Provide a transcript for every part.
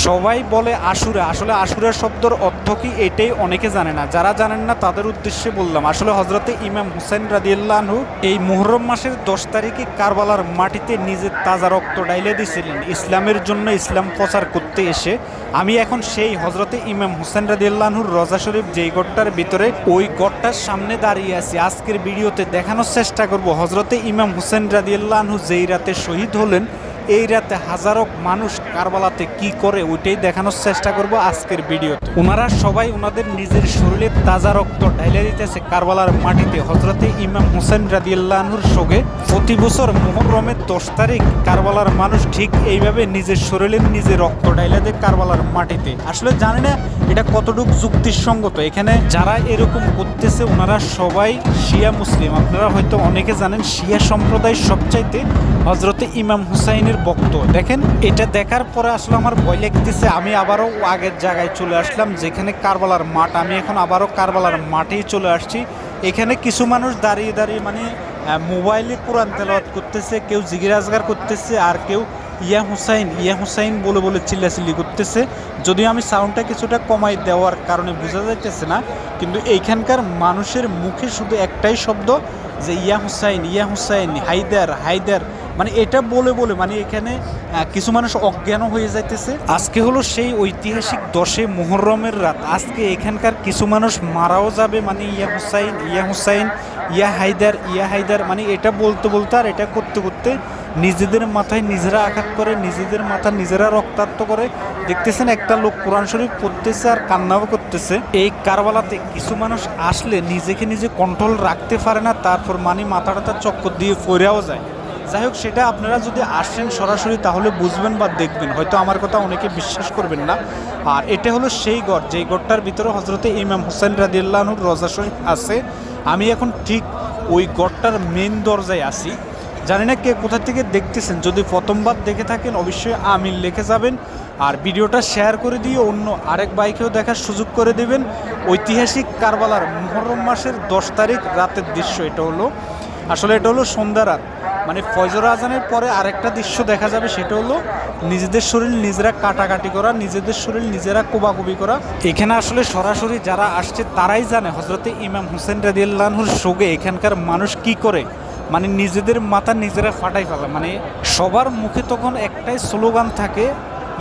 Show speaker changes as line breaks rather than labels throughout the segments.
সবাই বলে আশুরা। আসলে আশুরা শব্দর অর্থ কি এটাই অনেকে জানে না। যারা জানেন না, তাদের উদ্দেশ্যে বললাম, আসলে হজরতে ইমাম হুসেন রাদিয়াল্লাহু এই মুহররম মাসের দশ তারিখে কারবালার মাটিতে নিজের তাজা রক্ত ডাইলে দিয়েছিলেন। ইসলামের জন্য ইসলাম প্রচার করতে এসে আমি এখন সেই হজরতে ইমাম হুসেন রাদিয়াল্লাহুর রজা শরীফ যেই গড়টার ভিতরে ওই গড়টার সামনে দাঁড়িয়ে আছি, আজকের ভিডিওতে দেখানোর চেষ্টা করব। হজরতে ইমাম হুসেন রাদিয়াল্লাহু যেই রাতে শহীদ হলেন এই রাতে হাজারো মানুষ কারবালাতে কি করে, ওইটাই দেখানোর চেষ্টা করব আজকের ভিডিওতে। ওনারা সবাই ওনাদের নিজের শরীরের তাজা রক্ত ঢাইলে দিতেছে কারবালার মাটিতে। হজরতে ইমাম হোসেন রাদিয়াল্লাহুর সঙ্গে প্রতি বছর মোহরমের দশ তারিখ কারবালার মানুষ ঠিক এইভাবে নিজের শরীরে নিজের রক্ত ঢাইলে দেয় কারবালার মাটিতে। আসলে জানি না এটা কতটুকু যুক্তিসঙ্গত। এখানে যারা এরকম করতেছে ওনারা সবাই শিয়া মুসলিম। আপনারা হয়তো অনেকে জানেন, শিয়া সম্প্রদায় সবচাইতে হজরতে ইমাম হুসাইনের ভক্ত দেখেন, এটা দেখার পরে আসলে আমার ভয় লাগতেছে। আমি আবারও আগের জায়গায় চলে আসলাম, যেখানে কারবালার মাঠ। আমি এখন আবারও কারবালার মাঠেই চলে আসছি। এখানে কিছু মানুষ দাঁড়িয়ে দাঁড়িয়ে মানে মোবাইলে কোরআন তেলাওয়াত করতেছে, কেউ জিগিরাজগার করতেছে, আর কেউ ইয়া হুসাইন ইয়া হুসাইন বলে বলে চিল্লাচিল্লি করতেছে। যদিও আমি সাউন্ডটা কিছুটা কমাই দেওয়ার কারণে বোঝা যাইতেছে না, কিন্তু এইখানকার মানুষের মুখে শুধু একটাই শব্দ যে ইয়া হুসাইন ইয়া হুসাইন, হায়দার হায়দার। মানে এটা বলে বলে মানে এখানে কিছু মানুষ অজ্ঞানও হয়ে যাইতেছে। আজকে হলো সেই ঐতিহাসিক দশে মুহররমের রাত। আজকে এখানকার কিছু মানুষ মারাও যাবে মানে ইয়া হুসাইন ইয়া হুসাইন, ইয়া হায়দার ইয়া হায়দার মানে এটা বলতে বলতে আর এটা করতে করতে নিজেদের মাথায় নিজেরা আঘাত করে, নিজেদের মাথা নিজেরা রক্তাক্ত করে। দেখতেছেন একটা লোক কোরআন শরীফ পড়তেছে আর কান্নাও করতেছে। এই কারবালাতে কিছু মানুষ আসলে নিজেকে নিজে কন্ট্রোল রাখতে পারে না, তারপর মানে মাথাটা তার চক্কর দিয়ে ফইরাও যায়। যাই হোক, সেটা আপনারা যদি আসেন সরাসরি, তাহলে বুঝবেন বা দেখবেন। হয়তো আমার কথা অনেকে বিশ্বাস করবেন না। আর এটা হলো সেই গড়, যেই গড়টার ভিতরে হজরতে ইমাম হোসেন রাদিল্লাহনুর রজা শরীফ আছে। আমি এখন ঠিক ওই গড়টার মেন দরজায় আছি। জানি না কে কোথা থেকে দেখতেছেন, যদি প্রথমবার দেখে থাকেন অবশ্যই আমিন লিখে যাবেন। আর ভিডিওটা শেয়ার করে দিয়ে অন্য আরেক বাইকেও দেখার সুযোগ করে দেবেন। ঐতিহাসিক কারবালার মুহররম মাসের দশ তারিখ রাতের দৃশ্য এটা হলো। আসলে এটা হলো সন্ধ্যা রাত। মানে ফজর আজানের পরে আরেকটা দৃশ্য দেখা যাবে, সেটা হলো নিজেদের শরীর নিজেরা কাটাকাটি করা, নিজেদের শরীর নিজেরা কোবাকুবি করা। এখানে আসলে সরাসরি যারা আসছে, তারাই জানে হজরতে ইমাম হোসেন রাদিয়াল্লাহুর সঙ্গে এখানকার মানুষ কি করে। মানে নিজেদের মাথা নিজেরা ফাটাই ফেলা। মানে সবার মুখে তখন একটাই স্লোগান থাকে,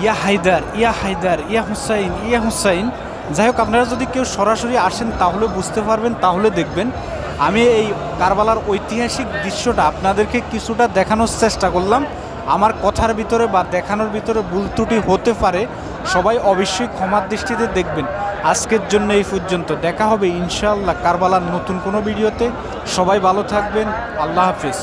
ইয়া হায়দার ইয়া হায়দার, ইয়া হুসাইন ইয়া হুসাইন। যাই হোক, আপনারা যদি কেউ সরাসরি আসেন, তাহলে বুঝতে পারবেন, তাহলে দেখবেন আমি এই কারবালার ঐতিহাসিক দৃশ্যটা আপনাদেরকে কিছুটা দেখানোর চেষ্টা করলাম। আমার কথার ভিতরে বা দেখানোর ভিতরে ভুল ত্রুটি হতে পারে, সবাই অবশ্যই ক্ষমার দৃষ্টিতে দেখবেন। আজকের জন্য এই পর্যন্ত। দেখা হবে ইনশাআল্লাহ কারবালার নতুন কোনো ভিডিওতে। সবাই ভালো থাকবেন। আল্লাহ হাফিজ।